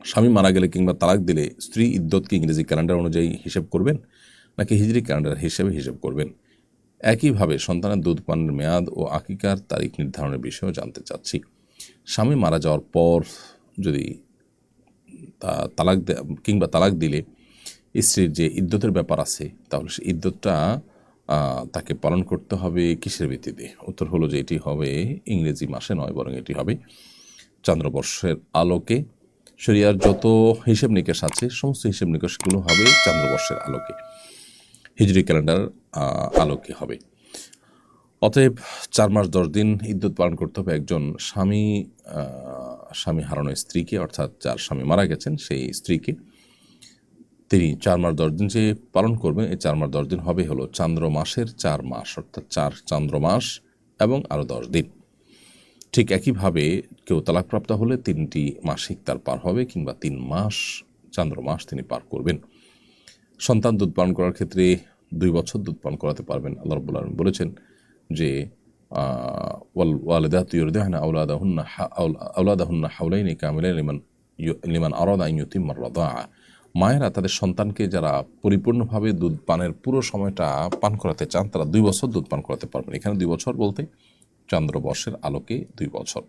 স্বামী মারা গেলে কিংবা তালাক দিলে স্ত্রী ইদ্যতকে ইংরেজি ক্যালেন্ডার অনুযায়ী হিসেব করবেন নাকি হিজরি ক্যালেন্ডার হিসেবে হিসেব করবেন? একইভাবে সন্তানের দুধ পানের মেয়াদ ও আকিকার তারিখ নির্ধারণের বিষয়েও জানতে চাচ্ছি। স্বামী মারা যাওয়ার পর যদি তা তালাক কিংবা তালাক দিলে স্ত্রীর যে ইদ্যতের ব্যাপার আছে, তাহলে সেই ইদ্যতটা তাকে পালন করতে হবে কিসের ভিত্তিতে? উত্তর হলো যে এটি হবে ইংরেজি মাসে নয়, বরং এটি হবে চন্দ্রবর্ষের আলোকে শরিয়ার যত হিসেব নিকেশ আছে, সমস্ত হিসেব নিকেশগুলো হবে চন্দ্রবর্ষের আলোকে। হিজরি ক্যালেন্ডার আলোকে হবে। অতএব চার মাস দশ দিন ইদ্যুৎ পালন করতে হবে একজন স্বামী স্বামী হারানো স্ত্রীকে, অর্থাৎ যার স্বামী মারা গেছেন সেই স্ত্রীকে। তিনি চার মাস দশ দিন যে পালন করবেন, এই চার মাস দশ দিন হবে হলো চান্দ্র মাসের চার মাস, অর্থাৎ চার চান্দ্র মাস এবং আরও দশ দিন। ঠিক একইভাবে কেউ তালাকপ্রাপ্ত হলে তিনটি মাসিক তার পার হবে কিংবা তিন মাস, চান্দ্র মাস তিনি পার করবেন। সন্তান দুধ পান করার ক্ষেত্রে দুই বছর দুধ পান করাতে পারবেন। আল্লাহ রব্বুল আলম বলেছেন যে ওয়াল ওয়ালিদাতু ইউরদি'না আওলাদাহুন্না হা- আওলা- আওলাদাহুন্না হাওলাইনি কামিলাইন লিমান লিমান আরাদা ইউতিম্মার রাদাআ। মায়েরা তাদের সন্তানকে যারা পরিপূর্ণভাবে দুধ পানের পুরো সময়টা পান করাতে চান, তারা দুই বছর দুধ পান করাতে পারবেন। এখানে দুই বছর বলতে চন্দ্রবর্ষের আলোকে দুই বছর।